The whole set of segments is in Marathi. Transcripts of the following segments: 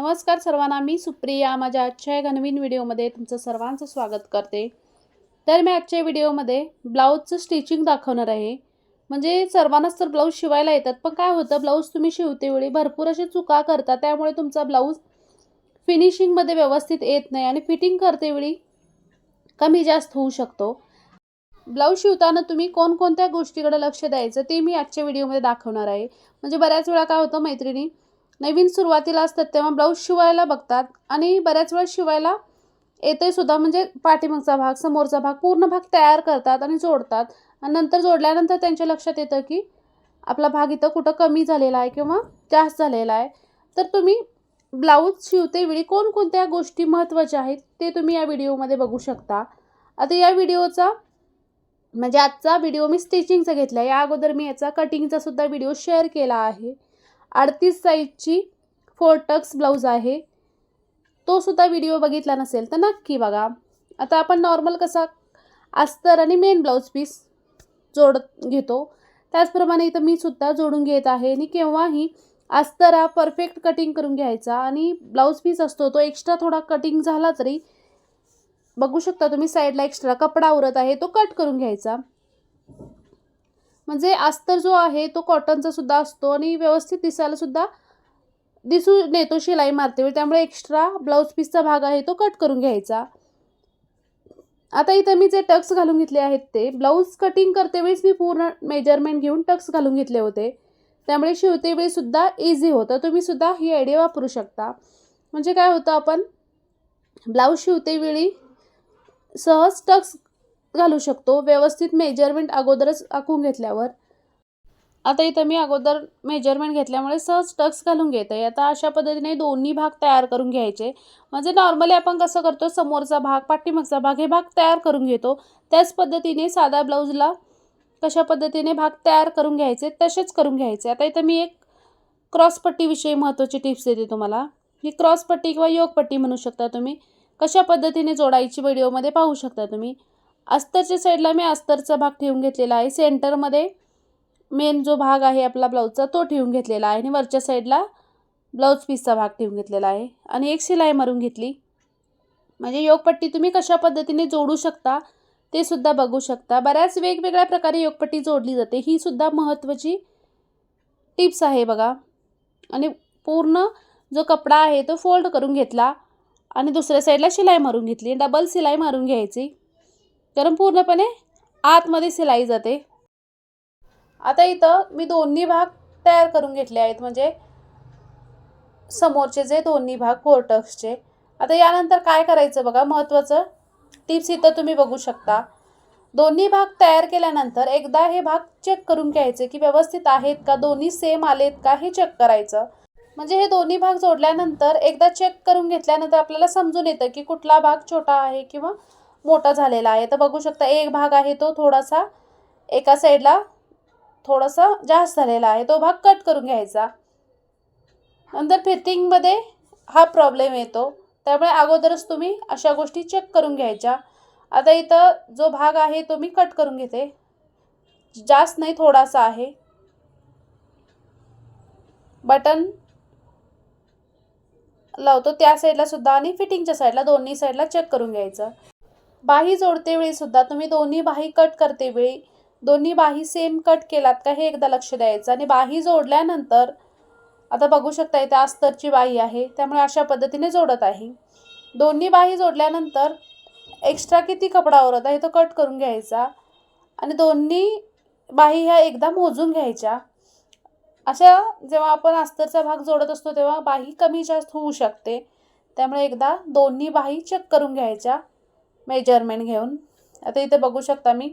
नमस्कार सर्वांना मी सुप्रिया. माझ्या आजच्या एका नवीन व्हिडिओमध्ये तुमचं सर्वांचं स्वागत करते. तर मी आजच्या व्हिडिओमध्ये ब्लाऊजचं स्टिचिंग दाखवणार आहे. म्हणजे सर्वांनाच तर ब्लाऊज शिवायला येतात पण काय होतं ब्लाऊज तुम्ही शिवतेवेळी भरपूर असे चुका करता त्यामुळे तुमचा ब्लाऊज फिनिशिंगमध्ये व्यवस्थित येत नाही आणि फिटिंग करतेवेळी कमी जास्त होऊ शकतो. ब्लाऊज शिवताना तुम्ही कोणकोणत्या गोष्टीकडे लक्ष द्यायचं ते मी आजच्या व्हिडिओमध्ये दाखवणार आहे. म्हणजे बऱ्याच वेळा काय होतं मैत्रिणी नवीन सुरुवातीला असतात तेव्हा ब्लाऊज शिवायला बघतात आणि बऱ्याच वेळा शिवायला येते सुद्धा. म्हणजे पाठीमागचा भाग समोरचा भाग पूर्ण भाग तयार करतात आणि जोडतात. आणि नंतर जोडल्यानंतर त्यांच्या लक्षात येतं की आपला भाग इथं कुठं कमी झालेला आहे किंवा जास्त झालेला आहे. तर तुम्ही ब्लाऊज शिवते वेळी कोणकोणत्या गोष्टी महत्त्वाच्या आहेत ते तुम्ही या व्हिडिओमध्ये बघू शकता. आता या व्हिडिओचा म्हणजे आजचा व्हिडिओ मी स्टिचिंगचा घेतला आहे या अगोदर मी याचा कटिंगचा सुद्धा व्हिडिओ शेअर केला आहे. अडतीस साईजची फोर टक्स ब्लाऊज आहे. तो सुद्धा व्हिडिओ बघितला नसेल तर नक्की बघा. आता आपण नॉर्मल कसा अस्तर आणि मेन ब्लाऊज पीस जोड घेतो. त्याचप्रमाणे इथं मी सुद्धा जोडून घेत आहे आणि केव्हाही अस्तर हा परफेक्ट कटिंग करून घ्यायचा आणि ब्लाऊज पीस असतो तो एक्स्ट्रा थोडा कटिंग झाला तरी बघू शकता तुम्ही साईडला एक्स्ट्रा कपडा उरत आहे तो कट करून घ्यायचा. म्हणजे अस्तर जो आहे तो कॉटनचा सुद्धा असतो आणि व्यवस्थित दिसायला सुद्धा दिसून येतो शिलाई मारते. वेळी त्यामुळे एक्स्ट्रा ब्लाऊज पीसचा भाग आहे तो कट करून घ्यायचा. आता इथं मी जे टक्स घालून घेतले आहेत ते ब्लाऊज कटिंग करते वेळेस मी पूर्ण मेजरमेंट घेऊन टक्स घालून घेतले होते. त्यामुळे शिवते वेळी सुद्धा इझी होतं. तुम्ही सुद्धा ही आयडिया वापरू शकता. म्हणजे काय होतं आपण ब्लाऊज शिवते वेळी सहज टक्स घालू शकतो. व्यवस्थित मेजरमेंट अगोदरच आखून घेतल्यावर. आता इथं मी अगोदर मेजरमेंट घेतल्यामुळे सहज टक्स घालून घेत. आहे आता अशा पद्धतीने दोन्ही भाग तयार करून घ्यायचे. म्हणजे नॉर्मली आपण कसं करतो समोरचा भाग पाठीमागचा भाग हे भाग तयार करून घेतो. त्याच पद्धतीने साधा ब्लाऊजला कशा पद्धतीने भाग तयार करून घ्यायचे तसेच करून घ्यायचे. आता इथं मी एक क्रॉसपट्टीविषयी महत्त्वाची टिप्स देते तुम्हाला. ही क्रॉसपट्टी किंवा योगपट्टी म्हणू शकता तुम्ही. कशा पद्धतीने जोडायची व्हिडिओमध्ये पाहू शकता तुम्ही. अस्तरच्या साईडला मी अस्तरचा भाग ठेवून घेतलेला आहे. सेंटरमध्ये मेन जो भाग आहे आपला ब्लाऊजचा तो ठेवून घेतलेला आहे. आणि वरच्या साईडला ब्लाऊज पीसचा भाग ठेवून घेतलेला आहे. आणि एक शिलाई मारून घेतली. म्हणजे योगपट्टी तुम्ही कशा पद्धतीने जोडू शकता ते सुद्धा बघू शकता. बऱ्याच वेगवेगळ्या प्रकारे योगपट्टी जोडली जाते. ही सुद्धा महत्त्वाची टिप्स आहे बघा. आणि पूर्ण जो कपडा आहे तो फोल्ड करून घेतला. आणि दुसऱ्या साईडला शिलाई मारून घेतली. डबल शिलाई मारून घ्यायची. कारण पूर्णपणे आतमध्ये शिलाई जाते. आता इथं मी दोन्ही भाग तयार करून घेतले आहेत. म्हणजे समोरचे जे दोन्ही भाग फोरटक्सचे आता यानंतर काय करायचं बघा महत्त्वाचं टिप्स इथं तुम्ही बघू शकता. दोन्ही भाग तयार केल्यानंतर एकदा हे भाग चेक करून घ्यायचे की व्यवस्थित आहेत का दोन्ही सेम आलेत का हे चेक करायचं. म्हणजे हे दोन्ही भाग जोडल्यानंतर एकदा चेक करून घेतल्यानंतर आपल्याला समजून येतं की कुठला भाग छोटा आहे किंवा मोठा झालेला आहे. तर बघू शकता एक भाग आहे तो थोडासा एका साईडला थोडासा जास्त झालेला आहे. तो भाग कट करून घ्यायचा. नंतर फिटिंगमध्ये हा प्रॉब्लेम येतो. त्यामुळे अगोदरच तुम्ही अशा गोष्टी चेक करून घ्यायच्या. आता इथं जो भाग आहे तो मी कट करून घेते. जास्त नाही थोडासा आहे. बटन लावतो त्या साईडला सुद्धा आणि फिटिंगच्या साईडला दोन्ही साईडला चेक करून घ्यायचं. बाही जोडते वेळी सुद्धा तुम्ही दोन्ही बाही कट करते वेळी दोन्ही बाही सेम कट केलात का हे एकदा लक्ष द्यायचं. आणि बाही जोडल्यानंतर आता बघू शकता इथे अस्तरची बाही आहे त्यामुळे अशा पद्धतीने जोडत आहे. दोन्ही बाही जोडल्यानंतर एक्स्ट्रा किती कपडा उरत आहे तो कट करून घ्यायचा. आणि दोन्ही बाही ह्या एकदा मोजून घ्यायच्या. अशा जेव्हा आपण अस्तरचा भाग जोडत असतो तेव्हा बाही कमी जास्त होऊ शकते. त्यामुळे एकदा दोन्ही बाही चेक करून घ्यायच्या. मेजरमेंट घेऊन. आता इथे बघू शकता मी.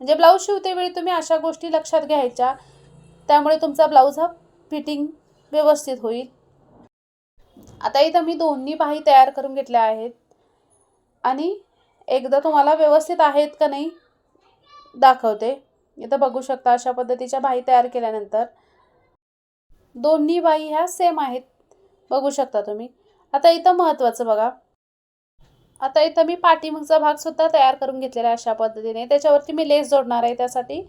म्हणजे ब्लाऊज शिवतेवेळी तुम्ही अशा गोष्टी लक्षात घ्यायच्या. त्यामुळे तुमचा ब्लाऊज हा फिटिंग व्यवस्थित होईल. आता इथं मी दोन्ही बाही तयार करून घेतल्या आहेत. आणि एकदा तुम्हाला व्यवस्थित आहेत का नाही दाखवते. इथं बघू शकता अशा पद्धतीच्या बाही तयार केल्यानंतर. दोन्ही बाही ह्या सेम आहेत. बघू शकता तुम्ही. आता इथं महत्त्वाचं बघा. आता इथं मी पाठीमागचा भाग सुद्धा तयार करून घेतलेला आहे अशा पद्धतीने. त्याच्यावरती मी लेस जोडणार आहे. त्यासाठी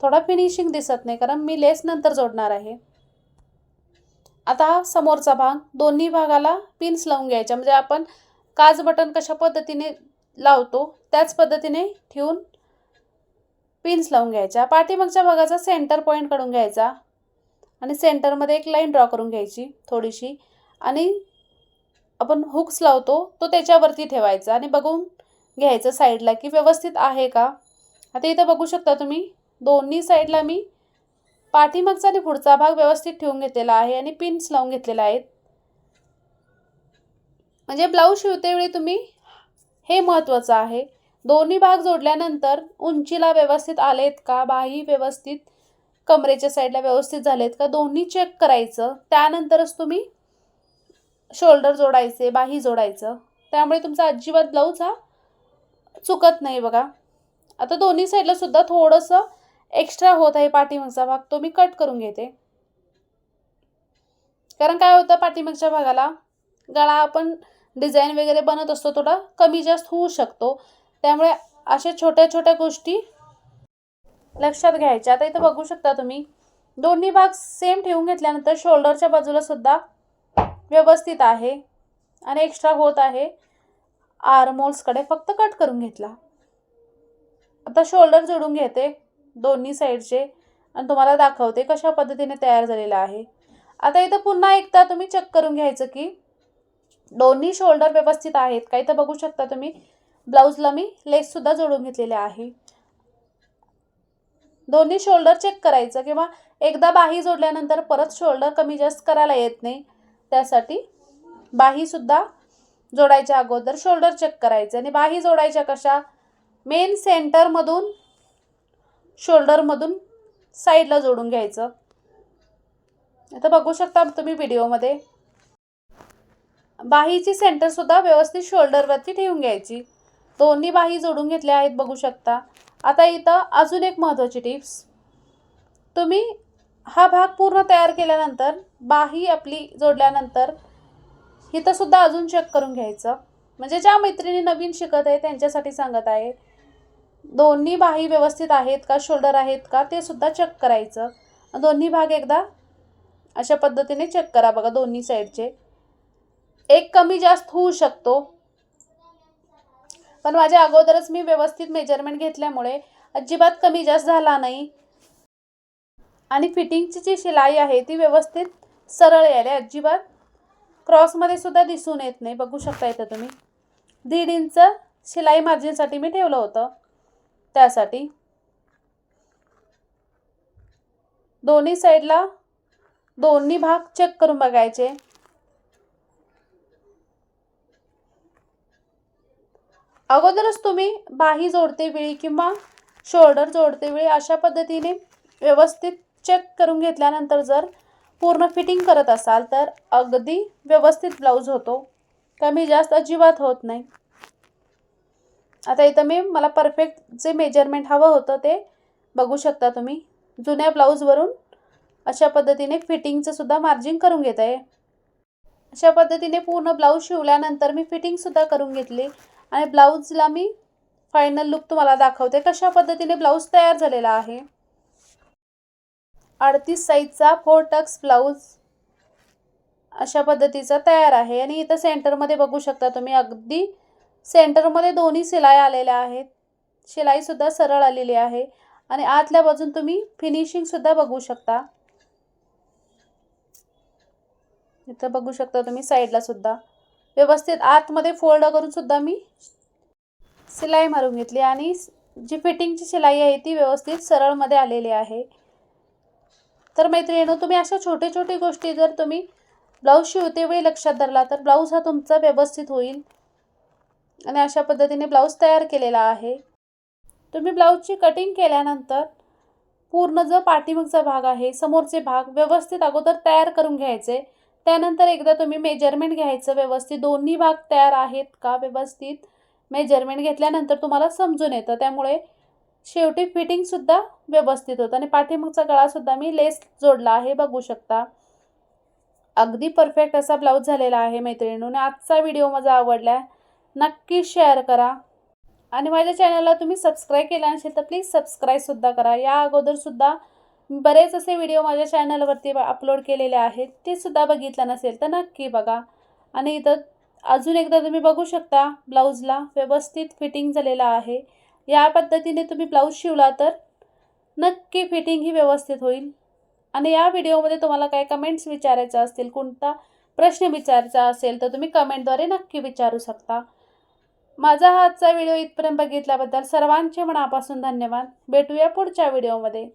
थोडा फिनिशिंग दिसत नाही कारण मी लेस नंतर जोडणार आहे. आता समोरचा भाग दोन्ही भागाला पिन्स लावून घ्यायच्या म्हणजे आपण काज बटन कशा पद्धतीने लावतो त्याच पद्धतीने ठेवून पिन्स लावून घ्यायच्या. पाठीमागच्या भागाचा सेंटर पॉईंट काढून घ्यायचा. आणि सेंटरमध्ये एक लाईन ड्रॉ करून घ्यायची थोडीशी. आणि आपण हुक्स लावतो तो त्याच्यावरती ठेवायचा आणि बघून घ्यायचं साईडला की व्यवस्थित आहे का? आता इथं बघू शकता तुम्ही दोन्ही साईडला मी पाठीमागचा आणि पुढचा भाग व्यवस्थित ठेवून घेतलेला आहे आणि पिन्स लावून घेतलेले आहेत. म्हणजे ब्लाऊज शिवतेवेळी तुम्ही हे महत्त्वाचं आहे. दोन्ही भाग जोडल्यानंतर उंचीला व्यवस्थित आलेत का? बाही व्यवस्थित कमरेच्या साईडला व्यवस्थित झालेत का? दोन्ही चेक करायचं. त्यानंतरच तुम्ही शोल्डर जोडायचे बाही जोडायचं. त्यामुळे तुमचा अजिबात ब्लाऊज हा चुकत नाही बघा. आता दोन्ही साईडला सुद्धा थोडंसं एक्स्ट्रा होत आहे पाठीमागचा भाग तो मी कट करून घेते. कारण काय होतं पाठीमागच्या भागाला गळा आपण डिझाईन वगैरे बनत असतो थोडा कमी जास्त होऊ शकतो. त्यामुळे अशा छोट्या छोट्या गोष्टी लक्षात घ्यायच्या. आता इथं बघू शकता तुम्ही दोन्ही भाग सेम ठेवून घेतल्यानंतर शोल्डरच्या बाजूला सुद्धा व्यवस्थित आहे आणि एक्स्ट्रा होत आहे. आर्मोल्सकडे फक्त कट करून घेतला. आता शोल्डर जोडून घेते दोन्ही साईडचे आणि तुम्हाला दाखवते कशा पद्धतीने तयार झालेला आहे. आता इथं पुन्हा एकदा तुम्ही चेक करून घ्यायचं की दोन्ही शोल्डर व्यवस्थित आहेत का? इथं बघू शकता तुम्ही ब्लाऊजला मी लेससुद्धा जोडून घेतलेले आहे. दोन्ही शोल्डर चेक करायचं किंवा एकदा बाही जोडल्यानंतर परत शोल्डर कमी जास्त करायला येत नाही. त्यासाठी बाहीसुद्धा जोडायच्या अगोदर शोल्डर चेक करायचे. आणि बाही जोडायच्या कशा? मेन सेंटरमधून शोल्डरमधून साईडला जोडून घ्यायचं. आता बघू शकता तुम्ही व्हिडिओमध्ये बाहीची सेंटरसुद्धा व्यवस्थित शोल्डरवरती ठेवून घ्यायची. दोन्ही बाही जोडून घेतल्या आहेत बघू शकता. आता इथं अजून एक महत्त्वाची टिप्स तुम्ही हा भाग पूर्ण तयार केल्यानंतर बाही आपली जोडल्यानंतर हिथंसुद्धा अजून चेक करून घ्यायचं. म्हणजे ज्या मैत्रिणी नवीन शिकत आहे त्यांच्यासाठी सांगत आहे दोन्ही बाही व्यवस्थित आहेत का शोल्डर आहेत का ते सुद्धा चेक करायचं. दोन्ही भाग एकदा अशा पद्धतीने चेक करा बघा दोन्ही साईडचे. एक कमी जास्त होऊ शकतो. पण माझ्या अगोदरच मी व्यवस्थित मेजरमेंट घेतल्यामुळे अजिबात कमी जास्त झाला नाही. आणि फिटिंगची जी शिलाई आहे ती व्यवस्थित सरळ यायला अजिबात क्रॉसमध्ये सुद्धा दिसून येत नाही. बघू शकता इथं तुम्ही. दीड इंच शिलाई मार्जिनसाठी मी ठेवलं होतं. त्यासाठी दोन्ही साईडला दोन्ही भाग चेक करून बघायचे. अगोदरच तुम्ही बाही जोडते वेळी किंवा शोल्डर जोडते वेळी अशा पद्धतीने व्यवस्थित चेक करून घेतल्यानंतर जर पूर्ण फिटिंग करत असाल तर अगदी व्यवस्थित ब्लाऊज होतो. कमी जास्त अजिबात होत नाही. आता इथं मी मला परफेक्ट जे मेजरमेंट हवं होतं ते बघू शकता तुम्ही. जुन्या ब्लाऊजवरून अशा पद्धतीने फिटिंगचं सुद्धा मार्जिन करून घेत आहे. अशा पद्धतीने पूर्ण ब्लाऊज शिवल्यानंतर मी फिटिंगसुद्धा करून घेतली. आणि ब्लाऊजला मी फायनल लुक तुम्हाला दाखवते कशा पद्धतीने ब्लाऊज तयार झालेला आहे. अडतीस साईजचा फोर टक्स ब्लाऊज अशा पद्धतीचा तयार आहे. आणि इथं सेंटरमध्ये बघू शकता तुम्ही अगदी सेंटरमध्ये दोन्ही शिलाई आलेल्या आहेत. शिलाईसुद्धा सरळ आलेली आहे. आणि आतल्या बाजून तुम्ही फिनिशिंगसुद्धा बघू शकता. इथं बघू शकता तुम्ही साईडला सुद्धा. व्यवस्थित आतमध्ये फोल्ड करून सुद्धा मी शिलाई मारून घेतली. आणि जी फिटिंगची शिलाई आहे ती व्यवस्थित सरळमध्ये आलेली आहे. तर मैत्रिणीनो तुम्ही अशा छोटे छोटे गोष्टी जर तुम्ही ब्लाऊज शिवते वेळी लक्षात धरला तर ब्लाऊज हा तुमचा व्यवस्थित होईल. आणि अशा पद्धतीने ब्लाऊज तयार केलेला आहे. तुम्ही ब्लाऊजची कटिंग केल्यानंतर पूर्ण जो पाठीमागचा भाग आहे समोरचे भाग व्यवस्थित अगोदर तयार करून घ्यायचे. त्यानंतर एकदा तुम्ही मेजरमेंट घ्यायचं व्यवस्थित दोन्ही भाग तयार आहेत का? व्यवस्थित मेजरमेंट घेतल्यानंतर तुम्हाला समजून येतं. त्यामुळे शेवटी फिटिंगसुद्धा व्यवस्थित होतं. आणि पाठीमागचा गळासुद्धा मी लेस जोडला आहे बघू शकता. अगदी परफेक्ट असा ब्लाऊज झालेला आहे मैत्रिणींनो. आजचा व्हिडिओ माझा आवडला नक्की शेअर करा. आणि माझ्या चॅनलला तुम्ही सबस्क्राईब केला नसेल तर प्लीज सबस्क्राईबसुद्धा करा. या अगोदरसुद्धा बरेच असे व्हिडिओ माझ्या चॅनलवरती अपलोड केलेले आहेत. ते सुद्धा बघितलं नसेल तर नक्की बघा. आणि इथं अजून एकदा तुम्ही बघू शकता ब्लाऊजला व्यवस्थित फिटिंग झालेलं आहे. या पद्धतीने तुम्ही ब्लाऊज शिवला तर नक्की फिटिंग ही व्यवस्थित होईल. आणि या व्हिडिओमध्ये तुम्हाला काय कमेंट्स विचारायचं असतील कोणता प्रश्न विचारायचा असेल तर तुम्ही कमेंटद्वारे नक्की विचारू शकता. माझा हा आजचा व्हिडिओ इथपर्यंत बघितल्याबद्दल सर्वांचे मनापासून धन्यवाद. भेटूया पुढच्या व्हिडिओमध्ये